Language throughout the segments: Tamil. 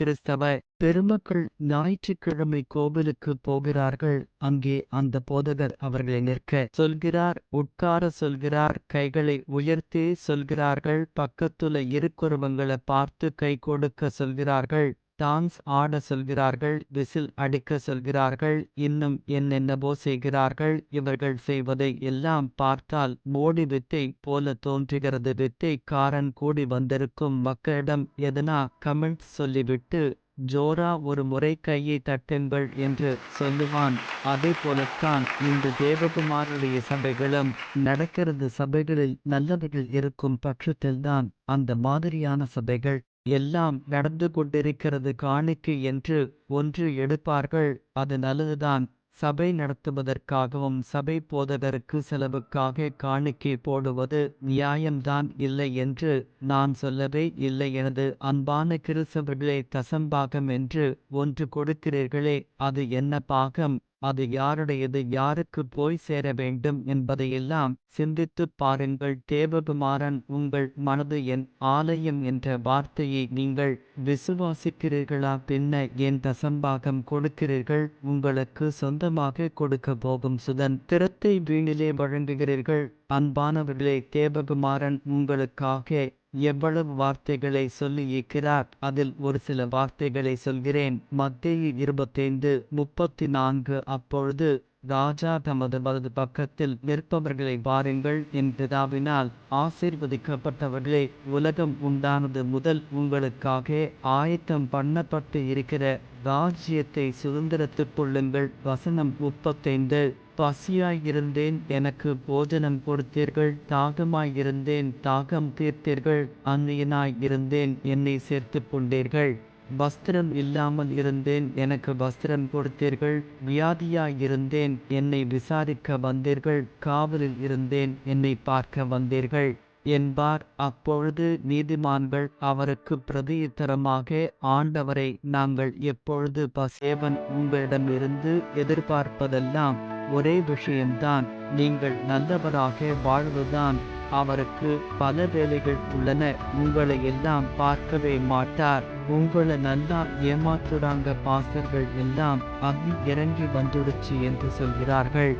கிறிஸ்தவ பெருமக்கள் ஞாயிற்றுக்கிழமை கோவிலுக்கு போகிறார்கள். அங்கே அந்த போதகர் அவர்களை நிற்க சொல்கிறார் உட்கார சொல்கிறார் கைகளை உயர்த்தி சொல்கிறார்கள் பக்கத்துல இருக்கிறவங்களை பார்த்து கை கொடுக்க சொல்கிறார்கள். டான்ஸ் ஆட சொல்கிறார்கள் விசில் அடிக்க சொல்கிறார்கள் இன்னும் என்னென்னவோ செய்கிறார்கள். இவர்கள் செய்வதை எல்லாம் பார்த்தால் மோடி வித்தை போல தோன்றுகிறது. வித்தைக்காரன் கூடி வந்திருக்கும் மக்களிடம் எதனா கமெண்ட் சொல்லிவிட்டு ஜோரா ஒரு முறை கையை தட்டுங்கள் என்று சொல்லுவான். அதே போலத்தான் இந்த தேவகுமாருடைய சபைகளும் நடக்கிறது சபைகளில் நல்லவர்கள் இருக்கும் பட்சத்தில்தான் அந்த மாதிரியான சபைகள் எல்லாம் நடந்து கொண்டிருக்கிறது காணிக்கை என்று ஒன்று எடுப்பார்கள் அது நல்லதுதான். சபை நடத்துவதற்காகவும் சபை போதகருக்கு செலவுக்காக காணிக்கை போடுவது நியாயம்தான் இல்லை என்று நான் சொல்லவே இல்லை எனது அன்பான கிறிஸ்தவர்களே தசம்பாகம் என்று ஒன்று கொடுக்கிறீர்களே அது என்ன பாகம்? அது யாருடையது யாருக்கு போய் சேர வேண்டும் என்பதையெல்லாம் சிந்தித்துப் பாருங்கள். தேவகுமாரன் உங்கள் மனது என் ஆலயம் என்ற வார்த்தையை நீங்கள் விசுவாசிக்கிறீர்களா? பின்ன என் தசம்பாகம் கொடுக்கிறீர்கள்? உங்களுக்கு சொந்தமாக கொடுக்க போகும் சுதந்திரத்தை வீணிலே வழங்குகிறீர்கள். அன்பானவர்களே தேவகுமாரன் உங்களுக்காக எவ்வளவு வார்த்தைகளை சொல்லியிருக்கிறார் அதில் ஒரு சில வார்த்தைகளை சொல்கிறேன். மத்திய இருபத்தைந்து முப்பத்தி நான்கு அப்பொழுது ராஜா தமது வலது பக்கத்தில் நிற்பவர்களை பாருங்கள் என் பிதாவினால் ஆசீர்வதிக்கப்பட்டவர்களே உலகம் உண்டானது முதல் உங்களுக்காக ஆயத்தம் பண்ணப்பட்டு இருக்கிற ராஜ்யத்தை சுதந்திரத்துக் கொள்ளுங்கள். வசனம் முப்பத்தைந்து. பசியாயிருந்தேன். எனக்கு போஜனம் கொடுத்தீர்கள். தாகமாயிருந்தேன். தாகம் தீர்த்தீர்கள். அந்நியனாயிருந்தேன். என்னை சேர்த்து கொண்டீர்கள். வஸ்திரம் இல்லாமல் இருந்தேன். எனக்கு வஸ்திரம் கொடுத்தீர்கள். வியாதியாயிருந்தேன். என்னை விசாரிக்க வந்தீர்கள். காவலில் இருந்தேன். என்னை பார்க்க வந்தீர்கள். என்பார். அப்பொழுது நீதிமான்கள் அவருக்கு பிரதியுத்தரமாக ஆண்டவரை நாங்கள் எப்பொழுது பசேவன் உங்களிடமிருந்து எதிர்பார்ப்பதெல்லாம் ஒரே விஷயம்தான். நீங்கள் நல்லவராக வாழ்வதுதான். அவருக்கு பல வேலைகள் உள்ளன. உங்களை எல்லாம் பார்க்கவே மாட்டார். உங்களை நல்லா ஏமாற்றுறாங்க பாஸ்டர்கள் எல்லாம் அங்கு இறங்கி வந்துடுச்சு என்று சொல்கிறார்கள்.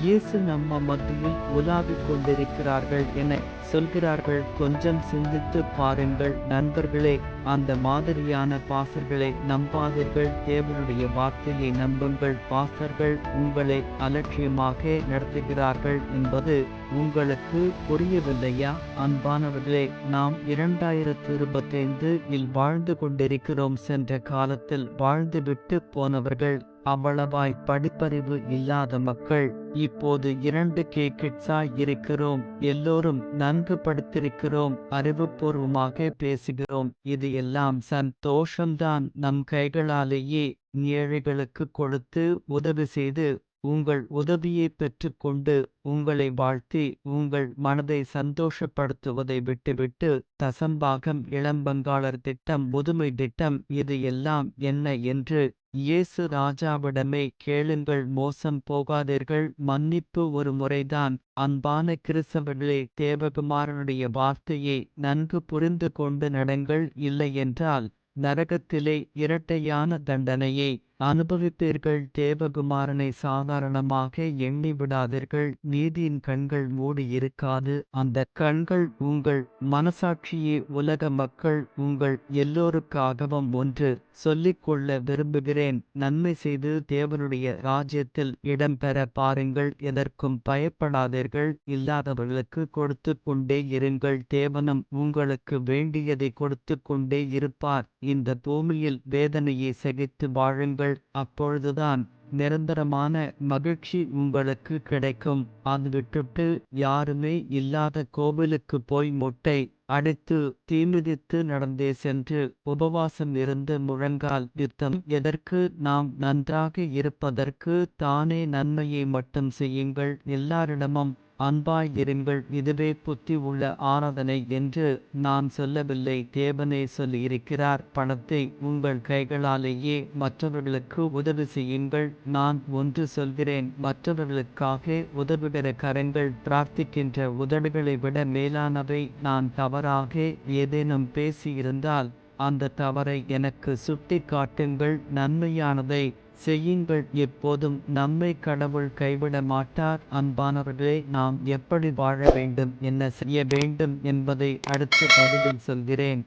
இயேசு நம்ம மத்தியில் உலாவிக் கொண்டிருக்கிறார்கள் என சொல்கிறார்கள். கொஞ்சம் சிந்தித்து பாருங்கள் நண்பர்களே. அந்த மாதிரியான பாசர்களை நம்பாதீர்கள். தேவனுடைய வார்த்தையை நம்புங்கள். பாசர்கள் உங்களை அலட்சியமாக நடத்துகிறார்கள் என்பது உங்களுக்கு புரியவில்லையா? அன்பானவர்களே நாம் இரண்டாயிரத்து இருபத்தைந்து இல் வாழ்ந்து கொண்டிருக்கிறோம். சென்ற காலத்தில் வாழ்ந்துவிட்டு போனவர்கள் அவ்வளவாய் படிப்பறிவு இல்லாத மக்கள். இப்போது இரண்டு கே கிட்ஸாய் இருக்கிறோம். எல்லோரும் நன்கு படித்திருக்கிறோம். அறிவுபூர்வமாக பேசுகிறோம். இது எல்லாம் சந்தோஷம்தான். நம் கைகளாலேயே ஏழைகளுக்கு கொடுத்து உதவி செய்து உங்கள் உதவியை பெற்றுக்கொண்டு உங்களை வாழ்த்தி உங்கள் மனதை சந்தோஷப்படுத்துவதை விட்டுவிட்டு தசம்பாகம் இளம்பங்காளர் திட்டம் முதுமை திட்டம் இது எல்லாம் என்ன என்று இயேசு ராஜாவிடமே கேளுங்கள் மோசம் போகாதீர்கள் மன்னிப்பு ஒரு முறைதான். அன்பான கிறிஸ்தவர்களே தேவகுமாரனுடைய வார்த்தையை நன்கு புரிந்து கொண்டு நடங்கள் இல்லையென்றால் நரகத்திலே இரட்டையான தண்டனையை அனுபவிப்பீர்கள் தேவகுமாரனை சாதாரணமாக எண்ணி விடாதீர்கள். நீதியின் கண்கள் மூடி இருக்காது. அந்த கண்கள் உங்கள் மனசாட்சியே. உலக மக்கள் உங்கள் எல்லோருக்காகவும் ஒன்று சொல்லிக்கொள்ள விரும்புகிறேன். நன்மை செய்து தேவனுடைய ராஜ்யத்தில் இடம்பெற பாருங்கள். எதற்கும் பயப்படாதீர்கள். இல்லாதவர்களுக்கு கொடுத்து கொண்டே இருங்கள். தேவனும் உங்களுக்கு வேண்டியதை கொடுத்து கொண்டே இருப்பார். இந்த பூமியில் வேதனையை சகித்து வாழுங்கள். அப்பொழுதுதான் நிரந்தரமான மகிழ்ச்சி உங்களுக்கு கிடைக்கும். அது விட்டுட்டு யாருமே இல்லாத கோவிலுக்கு போய் முட்டை அடித்து தீமிதித்து நடந்தே சென்று உபவாசம் இருந்து முழங்கால் யுத்தம் எதற்கு நாம் நன்றாக இருப்பதற்கு தானே நன்மையை மட்டும் செய்யுங்கள். எல்லாரிடமும் அன்பாய் இருங்கள் இதுவே புத்தி உள்ள ஆராதனை என்று நான் சொல்லவில்லை. தேவனே சொல்லியிருக்கிறார் பணத்தை உங்கள் கைகளாலேயே மற்றவர்களுக்கு உதவி செய்யுங்கள். நான் ஒன்று சொல்கிறேன். மற்றவர்களுக்காக உதவுகிற கரங்கள் பிரார்த்திக்கின்ற உதடுகளை விட மேலானவை. நான் தவறாக ஏதேனும் பேசியிருந்தால் அந்த தவறை எனக்கு சுட்டி காட்டுங்கள் நன்மையானதை செய்யுங்கள். எப்போதும் நம்மை கடவுள் கைவிட மாட்டார். அன்பானவர்களே நாம் எப்படி வாழ வேண்டும்? என்ன செய்ய வேண்டும் என்பதை அடுத்த பதிவில் சொல்கிறேன்.